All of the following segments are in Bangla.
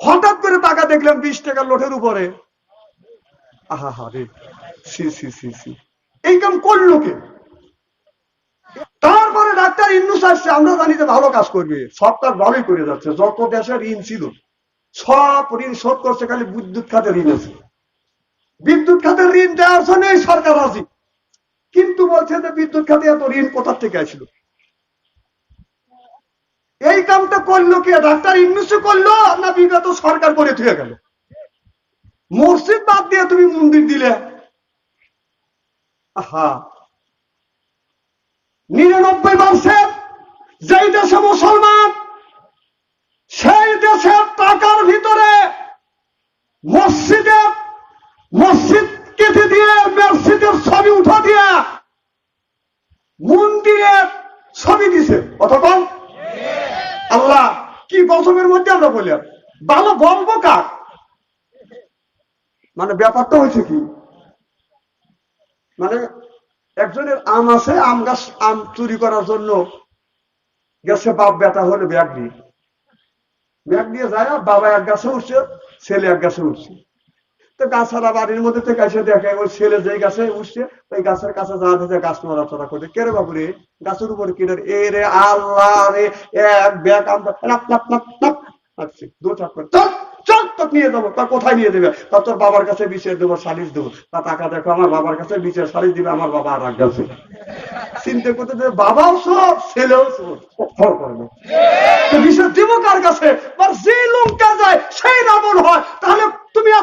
হঠাৎ করে টাকা দেখলাম বিশ টাকার লোটের উপরে। করল কে? তারপরে ডাক্তার আসছে আমরা জানি যে ভালো কাজ করবে। সব কাজ ভালোই করে যাচ্ছে, যত দেশে ঋণ ছিল, সব ঋণ শোধ করছে, খালি বিদ্যুৎ খাতে ঋণ আছে। বিদ্যুৎ খাতের ঋণ দেওয়ার জন্য এই সরকার রাজি। কিন্তু বলছে যে বিদ্যুৎ খাতে এত ঋণ কোথার থেকে আসলো? এই কামটা করল কে? ডাক্তার ইন্নুসে করল না বিগত সরকার করে থুয়ে গেল? মসজিদ বাদ দিয়ে তুমি মন্দির দিলে? আহা। নিরানব্বই পার্সেন্ট যেই দেশে মুসলমান, সেই দেশের টাকার ভিতরে মসজিদে মসজিদ কেটে দিয়ে মসজিদের ছবি উঠা দিয়া মন্দিরের ছবি দিছে। অথবা আল্লাহ, কি গজবের মধ্যে আমরা বললাম ভালো বলব কার? মানে ব্যাপারটা হয়েছে কি? মানে একজনের আম আছে, আম গাছ, আম চুরি করার জন্য গেছে, বাপ বেটা হলে ব্যাগ নিয়ে। ব্যাগ নিয়ে যায়, বাবা এক গাছে উঠছে, ছেলে এক গাছে উঠছে। তো গাছারা বাড়ির মধ্যে থেকে এসে দেখে, ওই ছেলে যেই গাছে উঠছে, ওই গাছের কাছে যা দিতে গাছ নড়াচড়া করে কে রে বাবু রে গাছের উপরে কিনে এ রে আল্লাহ রে, এক ব্যাগ দু চাপ করে নিয়ে যাব। তা কোথায় নিয়ে দেবে তা তোর বাবার কাছে বিচার দেবো, সালিশ দেবো। তা টাকা দেখো, আমার বাবার কাছে বিচার সালিশ দিবে, আমার বাবা আর গাছে চিন্তা করতে যে বাবাও সব ছেলেও সব বিচার দেবো কার কাছে? যে লোকটা যায়, সেই রাবণ হয়।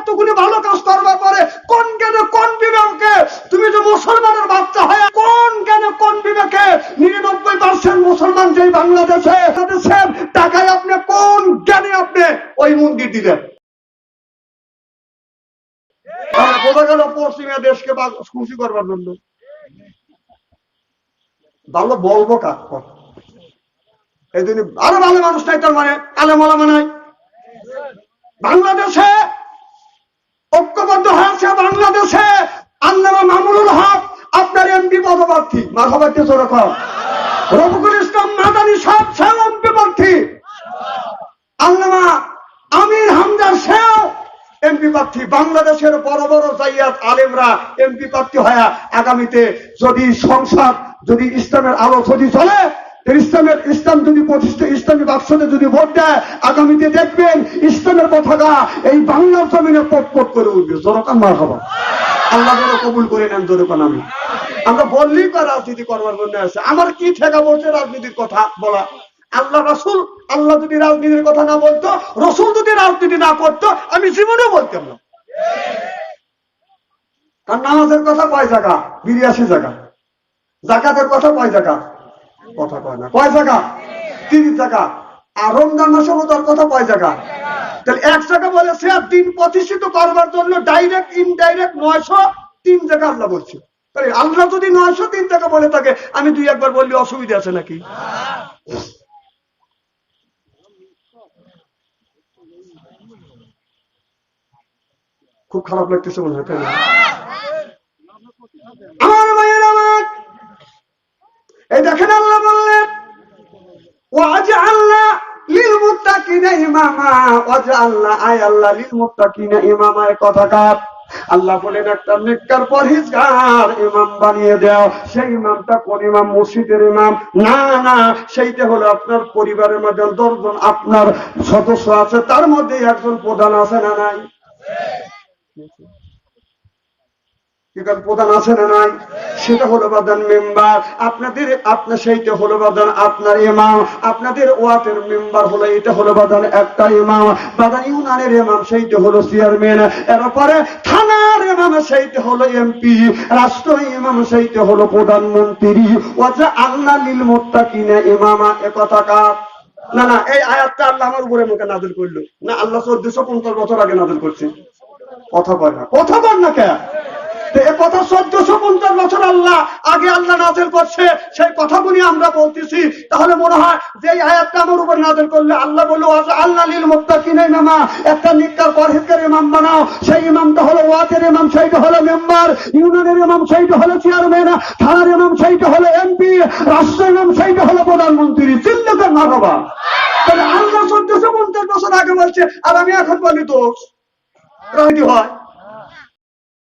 এতগুলি ভালো কাজ করবার পরে কোন জ্ঞানে কোন বিবেকে? তুমি যে মুসলমানের বাচ্চা হয় কোন জ্ঞানে কোন বিবেকে? নিরানব্বই পার্সেন্ট মুসলমান যেই বাংলাদেশে দেশের টাকায় আপনি কোন জ্ঞানে আপনি ওই মন্দির দিলেন? বোঝা গেল পশ্চিমা দেশকে খুশি করবার জন্য। ভালো বলব কাক এই জন্য আরও ভালো মানুষ নাই তার মানে আলে নাই। বাংলাদেশে বাংলাদেশে আল্লামা মামুনুল হক, আপনার এমপি পদপ্রার্থী। মাথাবাড়িতে যেরকম রফিকুল ইসলাম মাদানী সব সেও এমপি প্রার্থী। আল্লামা আমির হামদা সেও এমপি প্রার্থী। বাংলাদেশের বড় বড় জাইয়াত আলেমরা এমপি প্রার্থী হয়ে আগামীতে যদি সংসদ, যদি ইসলামের আলো যদি চলে ইসলামের ইসলাম যদি প্রতিষ্ঠা ইসলামী বাক্সতে যদি ভোট দেয়, আগামীতে দেখবেন ইসলামের পতাকা এই বাংলার জমিনে পট পট করে উঠবে। জোরকান মার হবা। আল্লাহ যেন কবুল করে নেন জোরকান আমি আমরা বললেই তো রাজনীতি করবার জন্য আছে। আমার কি ঠেকা বলছে রাজনীতির কথা বলা? আল্লাহ রাসুল, আল্লাহ যদি রাজনীতির কথা না বলতো, রসুল যদি রাজনীতি না করতো, আমি জীবনেও বলতাম না। কারণ নামাজের কথা কয় জায়গা? বিরিয়াশি জায়গা। জাকাতের কথা কয় জায়গা? কথা কয় না। কয় জায়গা? তিরিশ জায়গা। আর রমজান মাসে রোজার কথা কয় জায়গা? তাহলে এক জায়গা বলে সে দিন প্রতিষ্ঠিত করবার জন্য ডাইরেক্ট ইনডাইরেক্ট নয়শো তিন জায়গা আল্লাহ বলছে। তাহলে আল্লাহ যদি নয়শো তিন জায়গা বলে থাকে, আমি দুই একবার বললে অসুবিধা আছে নাকি? খুব খারাপ লাগতেছে মনে হয়? আমার মায়ের আমার এই দেখেন আল্লাহ সেই ইমামটা ইমাম? না না, সেইটা হলো আপনার পরিবারের মধ্যে দশজন আপনার সদস্য আছে, তার মধ্যে একজন প্রধান আছে না নাই? এখানে প্রধান আছে না নাই? সেটা হলো বাদান মেম্বার। আপনাদের, আপনার সেইটা হলো বাদান আপনার আপনাদের ওয়াটের মেম্বার হলো, এটা হলো বাদান একটা ইউনানের সেইটা হলো চেয়ারম্যান। এরপরে থানার সেইটা হলো এমপি। রাষ্ট্র সেইটা হলো প্রধানমন্ত্রী। আল্লাহ একথা কার? না না, এই আয়াতটা আল্লাহ আমার উপরে মুখে নাজিল করল। না, আল্লাহ চোদ্দশো পঞ্চাশ বছর আগে নাজিল করছে। কথা কয় না, কথা বল না কে? কথা চোদ্দশো পঞ্চাশ বছর আল্লাহ। আগে আল্লাহ নাজেল করছে, সেই কথাগুলি আমরা বলতেছি। তাহলে মনে হয় যে আয়াতটা আমার উপর নাজেল করলে আল্লাহ বলল আল্লাহ লীল মুক্তাকিন ইমামা। একটা নিকার পরহেজকার ইমাম বানাও। সেই ইমামটা হলো ওয়াজের ইমাম, সেইটা হলো মেম্বার। ইউনিয়নের ইমাম, সেইটা হলো চেয়ারম্যান। থানার ইমাম, সেইটা হলো এমপি। রাষ্ট্র ইমাম, সেইটা হলো প্রধানমন্ত্রী। চিল্লকের না বাবা। তাহলে আল্লাহ চোদ্দশো পঞ্চাশ বছর আগে বলছে, আর আমি এখন বলি দোষ। রাজি হয়।